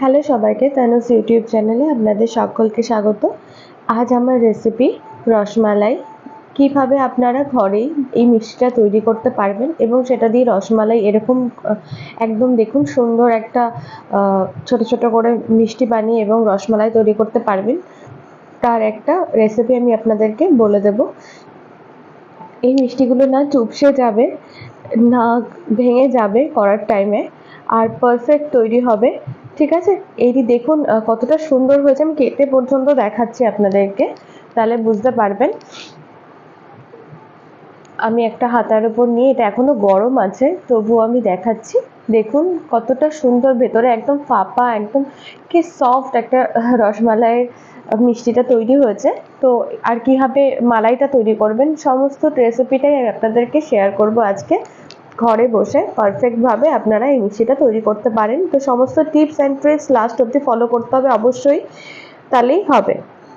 Hello সবাইকে, তানুস YouTube চ্যানেলে আপনাদের সকলকে স্বাগত। আজ আমার রেসিপি রসমালাই। কীভাবে আপনারা ঘরেই এই মিষ্টিটা তৈরি করতে পারবেন এবং সেটা দিয়ে রসমালাই এরকম একদম দেখুন সুন্দর একটা ছোট ছোট করে মিষ্টি বানিয়ে এবং রসমালাই তৈরি করতে পারবেন। তার একটা রেসিপি আমি আপনাদেরকে বলে দেব। এই মিষ্টিগুলো না চুপসে যাবে, না ভেঙে যাবে করার টাইমে আর পারফেক্ট তৈরি হবে ঠিক আছে? এইটি দেখুন কতটা সুন্দর হয়েছে। আমি কেটে পর্যন্ত দেখাচ্ছি আপনাদেরকে, তাহলে বুঝতে পারবেন। আমি একটা হাতার উপর নিয়ে, এটা এখনও গরম আছে, তবুও আমি দেখাচ্ছি। দেখুন, কতটা সুন্দর ভেতরে একদম ফাঁপা, একদম কি সফট একটা রসমালাইয়ের মিষ্টিটা তৈরি হয়েছে। তো আর কীভাবে মালাইটা তৈরি করবেন, সমস্ত রেসিপিটাই আমি আপনাদেরকে শেয়ার করব আজকে। ঘরে বসে পারফেক্টভাবে আপনারা এই মিষ্টিটা তৈরি করতে পারেন। তো সমস্ত টিপস অ্যান্ড ট্রিক্স লাস্ট অবধি ফলো করতে হবে অবশ্যই। তাহলেই হবে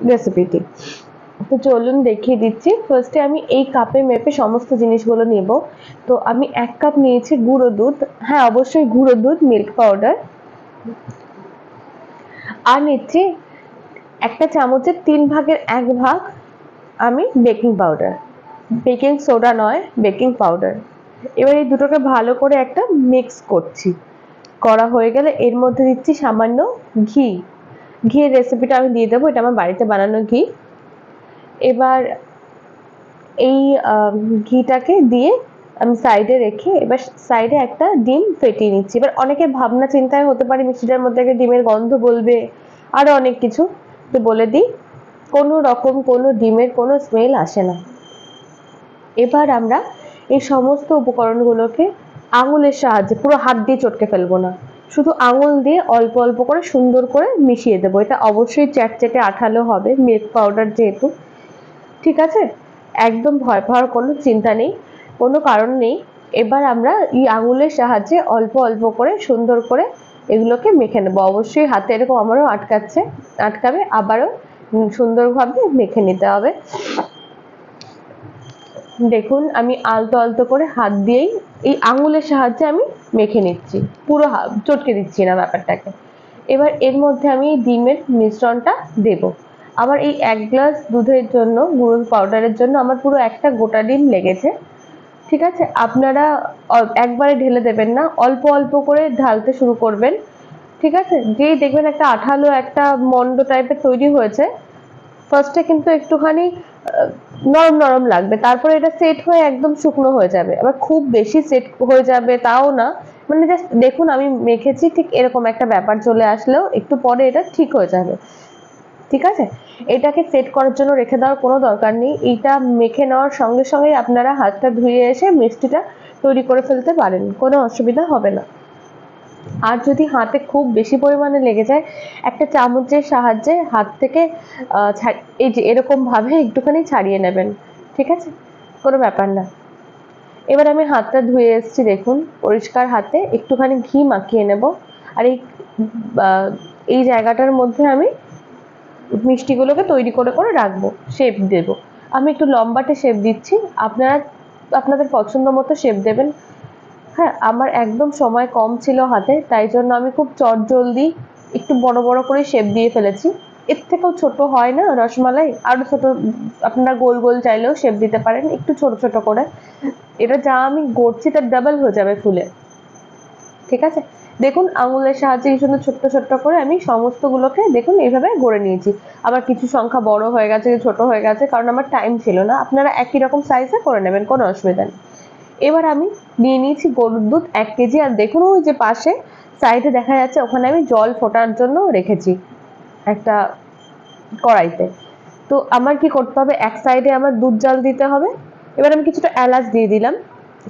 রেসিপিটি তো চলুন দেখিয়ে দিচ্ছি। ফার্স্টে আমি এই কাপে মেপে সমস্ত জিনিসগুলো নেব। তো আমি এক কাপ নিয়েছি গুঁড়ো দুধ। হ্যাঁ অবশ্যই গুঁড়ো দুধ মিল্ক পাউডার আর নিচ্ছি একটা চামচের তিন ভাগের এক ভাগ আমি বেকিং পাউডার বেকিং সোডা নয় বেকিং পাউডার এবার এই দুটোকে ভালো করে একটা মিক্স করছি। করা হয়ে গেলে এর মধ্যে দিচ্ছি সামান্য ঘি। ঘিয়ের রেসিপিটা আমি দিয়ে দেবো, এটা আমার বাড়িতে বানানো ঘি। এবার এই ঘিটাকে দিয়ে আমি সাইডে রেখে এবার সাইডে একটা ডিম ফেটিয়ে নিচ্ছি। এবার অনেকে ভাবনা চিন্তায় হতে পারে মিষ্টিটার মধ্যে একটা ডিমের গন্ধ বলবে আরও অনেক কিছু। তো বলে দিই, কোনো রকম কোনো ডিমের কোনো স্মেল আসে না। এবার আমরা এই সমস্ত উপকরণগুলোকে আঙুলের সাহায্যে পুরো হাত দিয়ে চটকে ফেলব না। শুধু আঙুল দিয়ে অল্প অল্প করে সুন্দর করে মিশিয়ে দেবো। এটা অবশ্যই চ্যাটচ্যাটে আঠালো হবে মিল্ক পাউডার যেহেতু। ঠিক আছে? একদম ভয় পাওয়ার কোনো চিন্তা নেই, কোনো কারণ নেই। এবার আমরা এই আঙুলের সাহায্যে অল্প অল্প করে সুন্দর করে এগুলোকে মেখে নেব। অবশ্যই হাতে এরকম আমারও আটকাচ্ছে, আটকাবে, আবারও সুন্দরভাবে মেখে নিতে হবে। দেখুন, আমি আলতো আলতো করে হাত দিয়েই এই আঙুলের সাহায্যে আমি মেখে নিচ্ছি। পুরো চটকে দিচ্ছি না ব্যাপারটাকে। এবার এর মধ্যে আমি এই ডিমের মিশ্রণটা দেব। আমার এই এক গ্লাস দুধের জন্য গুঁড়ো পাউডারের জন্য আমার পুরো একটা গোটা ডিম লেগেছে। ঠিক আছে? আপনারা একবারে ঢেলে দেবেন না, অল্প অল্প করে ঢালতে শুরু করবেন। ঠিক আছে? যেই দেখবেন একটা আঠালো একটা মন্ড টাইপের তৈরি হয়েছে ফার্স্টে কিন্তু একটুখানি নরম নরম লাগবে। তারপরে এটা সেট হয়ে একদম শুকনো হয়ে যাবে। আবার খুব বেশি সেট হয়ে যাবে তাও না। মানে জাস্ট দেখুন, আমি মেখেছি, ঠিক এরকম একটা ব্যাপার চলে আসলেও একটু পরে এটা ঠিক হয়ে যাবে। ঠিক আছে? এটাকে সেট করার জন্য রেখে দেওয়ার কোনো দরকার নেই। এইটা মেখে নেওয়ার সঙ্গে সঙ্গেই আপনারা হাতটা ধুয়ে এসে মিষ্টিটা তৈরি করে ফেলতে পারেন। কোনো অসুবিধা হবে না। আর যদি হাতে খুব বেশি পরিমাণে লেগে যায়, একটা চামচের সাহায্যে হাত থেকে এই যে এরকম ভাবে একটুখানি ছাড়িয়ে নেবেন, ঠিক আছে? কোনো ব্যাপার না। এবার আমি হাতটা ধুয়ে এসেছি, দেখুন, পরিষ্কার হাতে একটুখানি ঘি মাখিয়ে নেব। আর এই এই জায়গাটার মধ্যে আমি মিষ্টিগুলোকে তৈরি করে করে রাখব শেপ দেব। আমি একটু লম্বাটে শেপ দিচ্ছি, আপনারা, আপনাদের পছন্দ মতো শেপ দেবেন। হ্যাঁ আমার একদম সময় কম ছিল হাতে, তাই জন্য আমি খুব চটজলদি একটু বড় বড় করে শেপ দিয়ে ফেলেছি। এর থেকেও ছোট হয় না রসমালাই? আরও ছোট, আপনারা গোল গোল চাইলেও শেপ দিতে পারেন, একটু ছোট ছোট করে। এটা যা আমি গড়ছি তার ডাবল হয়ে যাবে ফুলে। ঠিক আছে? দেখুন, আঙুলের সাহায্যে সুন্দর ছোট্ট ছোট্ট করে আমি সমস্তগুলোকে দেখুন, এইভাবে গড়ে নিয়েছি। আবার কিছু সংখ্যা বড় হয়ে গেছে, ছোট হয়ে গেছে, কারণ আমার টাইম ছিল না। আপনারা একই রকম সাইজে করে নেবেন, কোনো অসুবিধা নেই। এবার আমি নিয়ে নিয়েছি গরুর দুধ এক কেজি। আর দেখুন ওই যে পাশে সাইডে দেখা যাচ্ছে, ওখানে আমি জল ফোটার জন্য রেখেছি একটা কড়াইতে। তো আমার কি করতে হবে? এক সাইডে আমার দুধ জল দিতে হবে। এবার আমি কিছুটা এলাচ দিয়ে দিলাম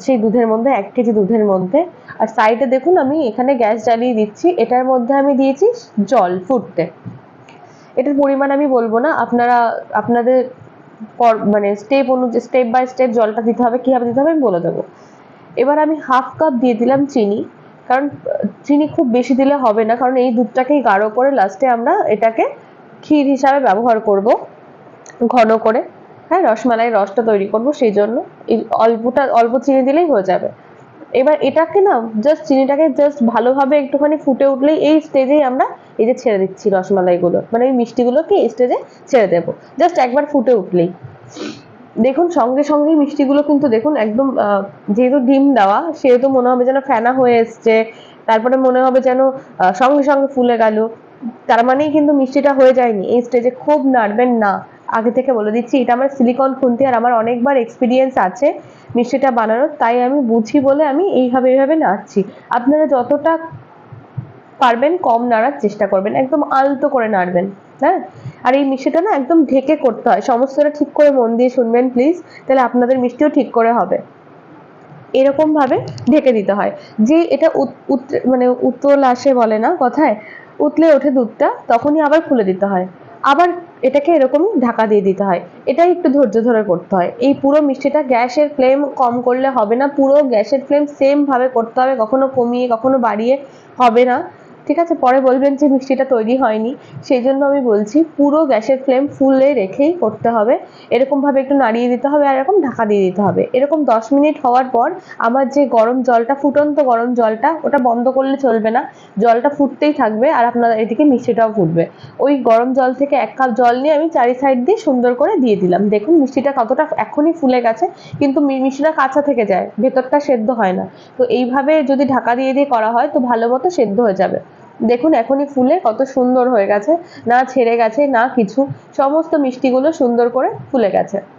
সেই দুধের মধ্যে, এক কেজি দুধের মধ্যে। আর সাইডে দেখুন আমি এখানে গ্যাস জ্বালিয়ে দিচ্ছি। এটার মধ্যে আমি দিয়েছি জল ফুটতে। এটার পরিমাণ আমি বলব না। আপনারা, আপনাদের মানে স্টেপ অনুযায়ী স্টেপ বাই স্টেপ জলটা দিতে হবে, কীভাবে দিতে হবে আমি বলে দেবো। এবার আমি হাফ কাপ দিয়ে দিলাম চিনি, কারণ চিনি খুব বেশি দিলে হবে না, কারণ এই দুধটাকেই গাঢ় করে লাস্টে আমরা এটাকে ক্ষীর হিসাবে ব্যবহার করব, ঘন করে। হ্যাঁ রসমালাই রসটা তৈরি করব, সেই জন্য। অল্পটা, অল্প চিনি দিলেই হয়ে যাবে। এবার এটাকে না জাস্ট চিনিটাকে জাস্ট ভালোভাবে একটুখানি ফুটে উঠলেই এই স্টেজেই আমরা এই যে ছেড়ে দিচ্ছি রসমালাইগুলো। মানে এই মিষ্টিগুলোকে এই স্টেজে ছেড়ে দেবো। জাস্ট একবার ফুটে উঠলেই। দেখুন, সঙ্গে সঙ্গেই মিষ্টিগুলো কিন্তু দেখুন একদম যেহেতু ডিম দেওয়া, সেহেতু মনে হবে যেন ফেনা হয়ে এসছে। তারপরে মনে হবে যেন সঙ্গে সঙ্গে ফুলে গেল। তার মানেই কিন্তু মিষ্টিটা হয়ে যায়নি। এই স্টেজে খুব নাড়বেন না। আগে থেকে বলে দিচ্ছি, এটা আমার সিলিকন খুন্তি আর আমার অনেকবার এক্সপিরিয়েন্স আছে। মিষ্টিটা বানানোর তাই আমি বুঝি বলে আমি এইভাবে এইভাবে নাড়ছি আপনারা যতটা পারবেন কম নাড়ার চেষ্টা করবেন, একদম আলতো করে নাড়বেন হ্যাঁ? আর এই মিষ্টিটা না একদম ঢেকে করতে হয়, সমস্তটা ঠিক করে মন দিয়ে শুনবেন প্লিজ তাহলে আপনাদের মিষ্টিও ঠিক করে হবে। এরকম ভাবে ঢেকে দিতে হয়। যে এটা মানে উতল আসে বলে না কথায়, উতলে ওঠে দুধটা, তখনই আবার খুলে দিতে হয়। আবার এটাকে এরকম ঢাকা দিয়ে দিতে হয়। এটাই একটু ধৈর্য ধরে করতে হয়। এই পুরো মিষ্টিটা গ্যাসের ফ্লেম কম করলে হবে না। পুরো গ্যাসের ফ্লেম সেমভাবে করতে হবে। কখনো কমিয়ে, কখনো বাড়িয়ে হবে না। ঠিক আছে? পরে বলবেন যে মিষ্টিটা তৈরি হয়নি। সেই জন্য আমি বলছি, পুরো গ্যাসের ফ্লেম ফুলে রেখেই করতে হবে। এরকম ভাবে একটু নাড়িয়ে দিতে হবে আর এরকম ঢাকা দিয়ে দিতে হবে। এরকম দশ মিনিট হওয়ার পর আমার যে গরম জলটা, ফুটন্ত গরম জলটা, ওটা বন্ধ করলে চলবে না। জলটা ফুটতেই থাকবে আর আপনার এদিকে মিষ্টিটাও ফুটবে। ওই গরম জল থেকে এক কাপ জল নিয়ে আমি চারি সাইড দিয়ে সুন্দর করে দিয়ে দিলাম। দেখুন, মিষ্টিটা কতটা এখনই ফুলে গেছে, কিন্তু মিষ্টিটা কাঁচা থেকে যায়, ভেতরটা সেদ্ধ হয় না। তো এইভাবে যদি ঢাকা দিয়ে দিয়ে করা হয়, তো ভালো মতো সেদ্ধ হয়ে যাবে। দেখুন, এখনই ফুলে কত সুন্দর হয়ে গেছে। না ছেড়ে গেছে, না কিছু। সমস্ত মিষ্টিগুলো সুন্দর করে ফুলে গেছে।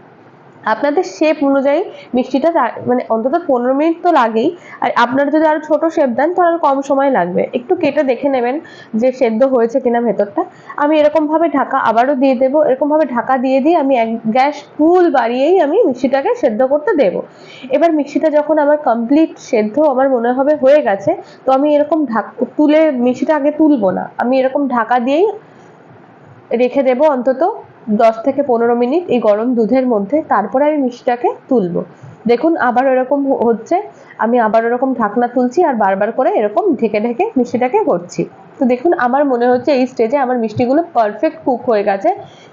আপনাদের শেপ অনুযায়ী মিষ্টিটা মানে অন্তত পনেরো মিনিট তো লাগেই। আর আপনারা যদি আরও ছোট শেপ দেন, তাহলে কম সময় লাগবে। একটু কেটে দেখে নেবেন যে সেদ্ধ হয়েছে কিনা ভেতরটা। আমি এরকম ভাবে ঢাকা আবারও দিয়ে দেবো। এরকম ভাবে ঢাকা দিয়ে দিয়ে আমি এক গ্যাস ফুল বাড়িয়েই আমি মিষ্টিটাকে সেদ্ধ করতে দেব। এবার মিষ্টিটা যখন আমার কমপ্লিট সেদ্ধ আমার মনে হবে হয়ে গেছে, তো আমি এরকম ঢাক, তুলে মিষ্টিটা আগে তুলবো না। আমি এরকম ঢাকা দিয়েই রেখে দেবো অন্তত দশ থেকে পনেরো মিনিট এই গরম দুধের মধ্যে, তারপরে আমি মিষ্টিটাকে তুলবো। দেখুন, আবার এরকম হচ্ছে। আমি আবার এরকম ঢাকনা তুলছি আর বারবার করে এরকম ঢেকে ঢেকে মিষ্টিটাকে করছি। তো দেখুন, আমার মনে হচ্ছে এই স্টেজে আমার মিষ্টিগুলো পারফেক্ট কুক হয়ে গেছে,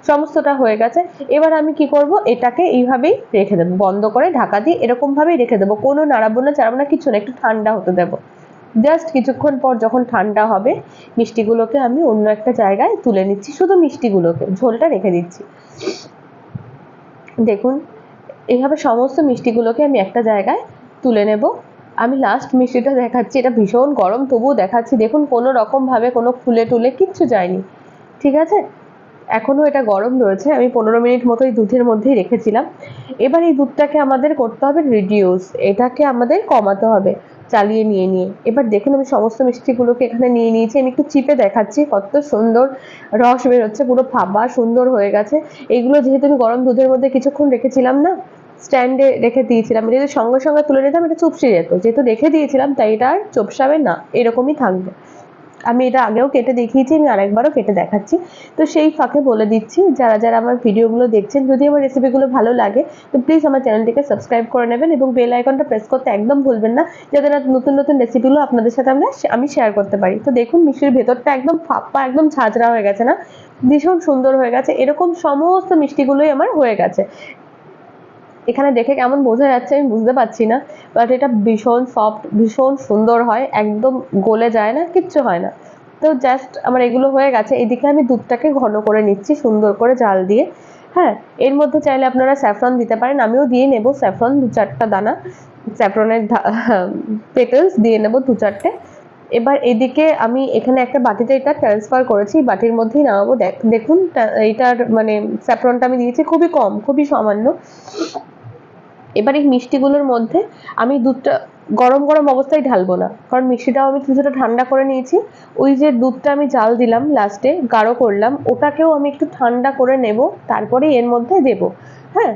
সমস্তটা হয়ে গেছে। এবার আমি কি করব? এটাকে এইভাবেই রেখে দেবো। বন্ধ করে ঢাকা দিয়ে এরকমভাবেই রেখে দেবো। কোনো নাড়াবো না, চাড়াবো না, কিছু না, একটু ঠান্ডা হতে দেবো। জাস্ট কিছুক্ষণ পর যখন ঠান্ডা হবে, মিষ্টিগুলোকে আমি অন্য একটা জায়গায় তুলে নিচ্ছি, শুধু মিষ্টিগুলোকে, ঝোলটা রেখে দিচ্ছি। দেখুন, এইভাবে সমস্ত মিষ্টিগুলোকে আমি একটা জায়গায় তুলে নেব। আমি লাস্ট মিষ্টিটা দেখাচ্ছি, এটা ভীষণ গরম, তবুও দেখাচ্ছি। দেখুন, কোনো রকম ভাবে কোনো ফুলে টুলে কিচ্ছু যায়নি। ঠিক আছে? এখনও এটা গরম রয়েছে, আমি পনেরো মিনিট মতো এই দুধের মধ্যেই রেখেছিলাম। এবার এই দুধটাকে আমাদের করতে হবে রিডিউস এটাকে আমাদের কমাতে হবে। চালিয়ে নিয়ে নিয়ে। এবার দেখুন আমি সমস্ত মিষ্টিগুলোকে এখানে নিয়ে নিয়েছি। আমি একটু চিপে দেখাচ্ছি, কত সুন্দর রস বেরোচ্ছে, পুরো ফাবা সুন্দর হয়ে গেছে। এগুলো যেহেতু আমি গরম দুধের মধ্যে কিছুক্ষণ রেখেছিলাম না, স্ট্যান্ডে রেখে দিয়েছিলাম। যদি সঙ্গে সঙ্গে তুলে নিতাম, এটা চুপসে যেত। যেহেতু রেখে দিয়েছিলাম, তাই এটা আর চুপসাবে না, এরকমই থাকবে। আমি এটা আগেও কেটে দেখিয়েছি, আমি আরেকবারও কেটে দেখাচ্ছি। তো সেই ফাঁকে বলে দিচ্ছি, যারা যারা আমার ভিডিওগুলো দেখছেন, যদি আমার রেসিপিগুলো ভালো লাগে, তো প্লিজ আমার চ্যানেলটিকে সাবস্ক্রাইব করে নেবেন এবং বেল আইকনটা প্রেস করতে একদম ভুলবেন না, যাতে না নতুন নতুন রেসিপিগুলো আপনাদের সাথে আমরা আমি শেয়ার করতে পারি। তো দেখুন, মিষ্টির ভেতরটা একদম ফাঁপা, একদম ঝাঁঝরা হয়ে গেছে না? ভীষণ সুন্দর হয়ে গেছে। এরকম সমস্ত মিষ্টিগুলোই আমার হয়ে গেছে। এখানে দেখে কেমন বোঝা যাচ্ছে আমি বুঝতে পারছি না বাট এটা ভীষণ সফট ভীষণ সুন্দর হয়, একদম গলে যায় না, কিচ্ছু হয় না। তো জাস্ট আমার এগুলো হয়ে গেছে, এদিকে আমি দুধটাকে ঘন করে নিচ্ছি, সুন্দর করে জাল দিয়ে। হ্যাঁ এর মধ্যে চাইলে আপনারা স্যাফরন দিতে পারেন, আমিও দিয়ে নেব স্যাফরন দু চারটা দানা স্যাফরনের পেটেলস দিয়ে নেব দু চারটে। এবার এদিকে আমি এখানে একটা বাটিতে এটা ট্রান্সফার করেছি বাটির মধ্যেই নামাবো। দেখ- দেখুন এইটার মানে স্যাফরনটা আমি দিয়েছি, খুবই কম, খুবই সামান্য। এবার এই মিষ্টিগুলোর মধ্যে আমি দুধটা গরম গরম অবস্থায় ঢালবো না। কারণ মিষ্টিটাও আমি কিছুটা ঠান্ডা করে নিয়েছি। ওই যে দুধটা আমি জাল দিলাম লাস্টে গাঢ় করলাম, ওটাকেও আমি একটু ঠান্ডা করে নেব, তারপরে এর মধ্যে দেব। হ্যাঁ?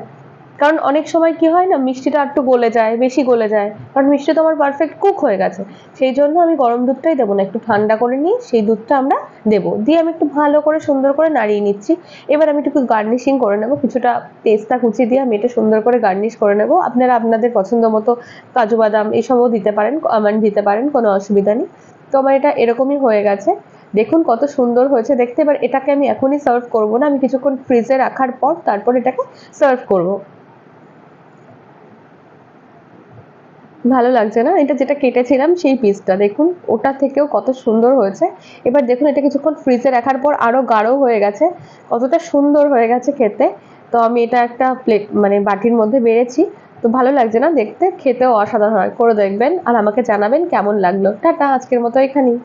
কারণ অনেক সময় কি হয় না, মিষ্টিটা একটু গলে যায়, বেশি গলে যায়। কারণ মিষ্টি তো আমার পারফেক্ট কুক হয়ে গেছে। সেই জন্য আমি গরম দুধটাই দেবো না, একটু ঠান্ডা করে নিয়ে সেই দুধটা আমরা দেবো। দিয়ে আমি একটু ভালো করে, সুন্দর করে নাড়িয়ে নিচ্ছি। এবার আমি একটু গার্নিশিং করে নেব, কিছুটা পেস্তা কুচি দিয়ে আমি এটা সুন্দর করে গার্নিশ করে নেব। আপনারা আপনাদের পছন্দ মতো কাজু বাদাম এসবও দিতে পারেন আমন্ড দিতে পারেন, কোনো অসুবিধা নেই। তো আমার এটা এরকমই হয়ে গেছে। দেখুন কত সুন্দর হয়েছে। দেখতে এবার এটাকে আমি এখনই সার্ভ করব না, আমি কিছুক্ষণ ফ্রিজে রাখার পর তারপর এটাকে সার্ভ করব। ভালো লাগছে না। এটা যেটা কেটেছিলাম সেই পিসটা দেখুন, ওটা থেকেও কত সুন্দর হয়েছে। এবার দেখুন, এটা কিছুক্ষণ ফ্রিজে রাখার পর আরও গাঢ় হয়ে গেছে। কতটা সুন্দর হয়ে গেছে খেতে। তো আমি এটা একটা প্লেট মানে বাটির মধ্যে বেড়েছি। তো ভালো লাগছে না দেখতে? খেতেও অসাধারণ হয়। করে দেখবেন আর আমাকে জানাবেন কেমন লাগল। টাটা, আজকের মতো এখানেই।